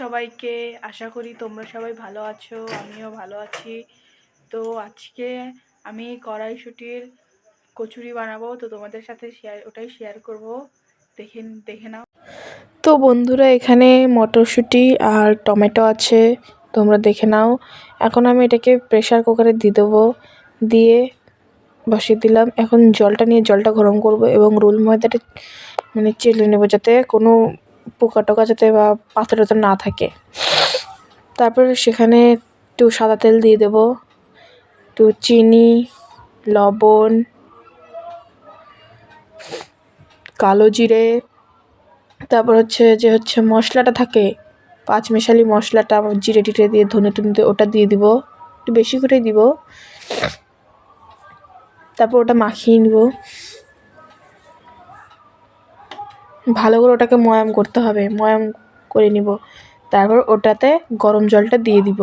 সবাইকে। আশা করি তোমরা সবাই ভালো আছো, আমিও ভালো আছি। তো আজকে আমি কড়াইশুটির কচুরি বানাবো, তো তোমাদের সাথে শেয়ার ওটাই শেয়ার করব। দেখে দেখে নাও। তো বন্ধুরা, এখানে মটরশুঁটি আর টমেটো আছে, তোমরা দেখে নাও। এখন আমি এটাকে প্রেসার কুকারে দিয়ে দেবো, দিয়ে বসিয়ে দিলাম। এখন জলটা নিয়ে জলটা গরম করব এবং রোল ময়দাটা মানে চেলে নেব যাতে কোনো পোকা টোকা যাতে বা পাথর টাথর না থাকে। তারপর সেখানে একটু সাদা তেল দিয়ে দেবো। একটু চিনি, লবণ, কালো জিরে। তারপর হচ্ছে যে হচ্ছে মশলাটা থাকে পাঁচ মেশালি মশলাটা জিরে টিরে দিয়ে ধনে টনে ওটা দিয়ে দিব। একটু বেশি করেই দিব। তারপর ওটা মাখিয়ে নিব। ভালো করে ওটাকে ময়াম করতে হবে, ময়াম করে নিব। তারপর ওটাতে গরম জলটা দিয়ে দিব।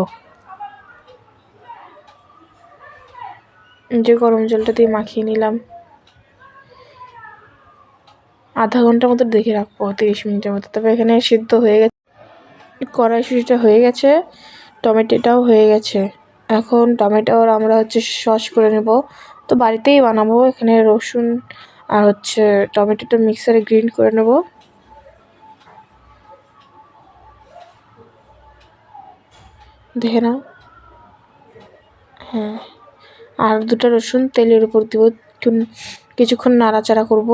যে গরম জলটা দিয়ে মাখিয়ে নিলাম। আধা ঘণ্টার মতো দেখে রাখব, তিরিশ মিনিটের মতো। তবে এখানে সিদ্ধ হয়ে গেছে। কড়াইশুটিটা হয়ে গেছে, টমেটোটাও হয়ে গেছে। এখন টমেটোর আমরা হচ্ছে সস করে নেব। তো বাড়িতেই বানাবো, এখানে রসুন আর হচ্ছে টমেটোটা মিক্সারে গ্রিন্ড করে নেব। দেখে নাও। হ্যাঁ আর দুটো রসুন তেলের উপর দিব। কিছুক্ষণ নাড়াচাড়া করব।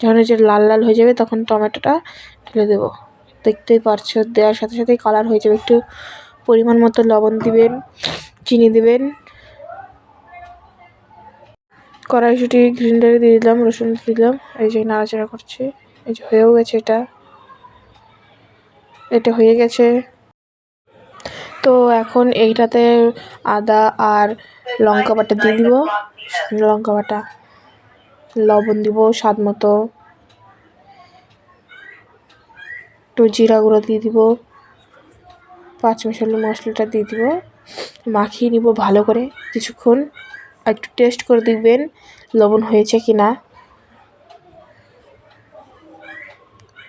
যখন যে লাল লাল হয়ে যাবে তখন টমেটোটা ঢেলে দেবো। দেখতেই পারছ, দেওয়ার সাথে সাথেই কালার হয়ে যাবে। একটু পরিমাণ মতো লবণ দিবেন, চিনি দিবেন। কড়াইশুটি গ্রিন্ডারে দিয়ে দিলাম, রসুন দিলাম, এই যে নাড়াচাড়া করছি, এই যে হয়েও গেছে এটা। এটা হয়ে গেছে। তো এখন এইটাতে আদা আর লঙ্কা বাটা দিয়ে দিব, লঙ্কা বাটা। লবণ দিব স্বাদ মতো। একটু জিরা গুঁড়ো দিয়ে দিব। পাঁচ মশলা মশলাটা দিয়ে দিব। মাখিয়ে নিব ভালো করে কিছুক্ষণ। একটু টেস্ট করে দেখবেন লবণ হয়েছে কি না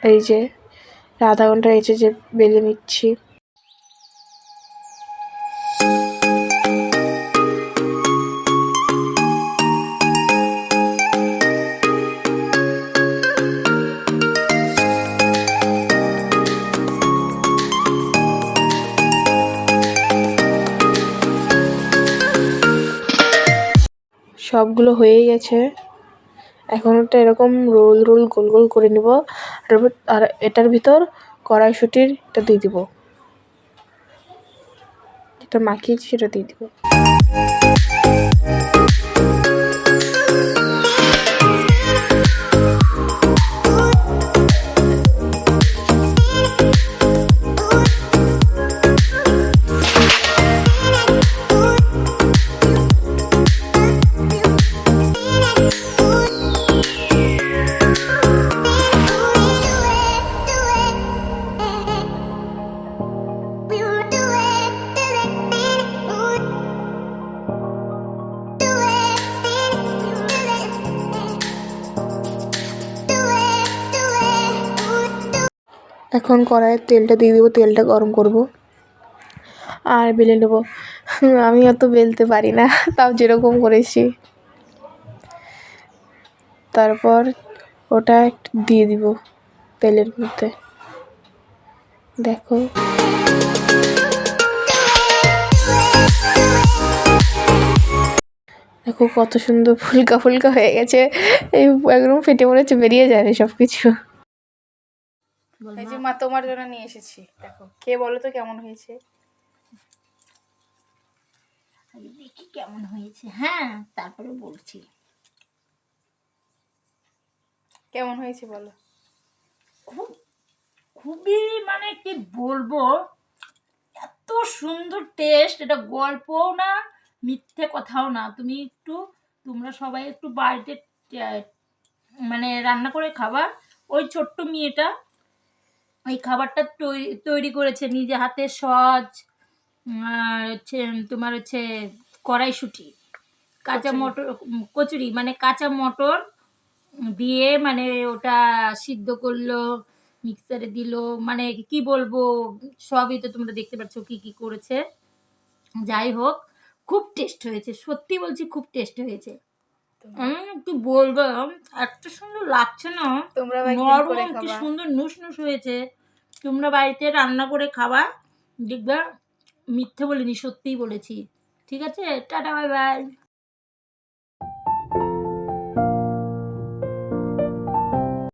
এই যে, আধা ঘণ্টা হয়েছে যে বেলে নিচ্ছি। সবগুলো হয়ে গেছে। এখন একটা এরকম রোল রোল, গোল গোল করে নিব। আর এটার ভিতর কড়াইশুটির এটা দিয়ে দিব। যেটা মাখিয়েছি সেটা দিয়ে দিব। এখন কড়াইয়ের তেলটা দিয়ে দেবো, তেলটা গরম করব। আর বেলে নেব। আমি অত বেলতে পারি না, তাও যেরকম করেছি। তারপর ওটা একটু দিয়ে দিব তেলের মধ্যে। দেখো। দেখো কত সুন্দর ফুলকা ফুলকা হয়ে গেছে। এই একদম ফেটে পড়েছে বেরিয়ে যায় সব কিছু এই যে মা। তোমার জন্য নিয়ে এসেছি। দেখো কে বলো তো কেমন হয়েছে? দেখি কেমন হয়েছে। হ্যাঁ তারপরে বলছি। কেমন হয়েছে বলো? খুব খুবই মানে কি বলব এত সুন্দর টেস্ট এটা গল্পও না মিথ্যে কথাও না। তুমি একটু তোমরা সবাই একটু বাড়িতে মানে রান্না করে খাবার ওই ছোট্ট মেয়েটা ওই খাবারটা তৈরি তৈরি করেছে নিজে হাতে সজ আর হচ্ছে তোমার হচ্ছে কড়াইশুঁটি কাঁচা মটর কচুরি মানে কাঁচা মটর দিয়ে মানে ওটা সিদ্ধ করল মিক্সারে দিল মানে কি বলব সবই তো তোমরা দেখতে পাচ্ছ কি কি করেছে। যাই হোক খুব টেস্ট হয়েছে সত্যি বলছি খুব টেস্ট হয়েছে। আমি একটু বলব এত সুন্দর লাগছে না? তোমরা নরম কি সুন্দর নুস নুস হয়েছে। তোমরা বাড়িতে রান্না করে খাবা দেখবে মিথ্যে বলিনি সত্যিই বলেছি। ঠিক আছে? Tata bye bye.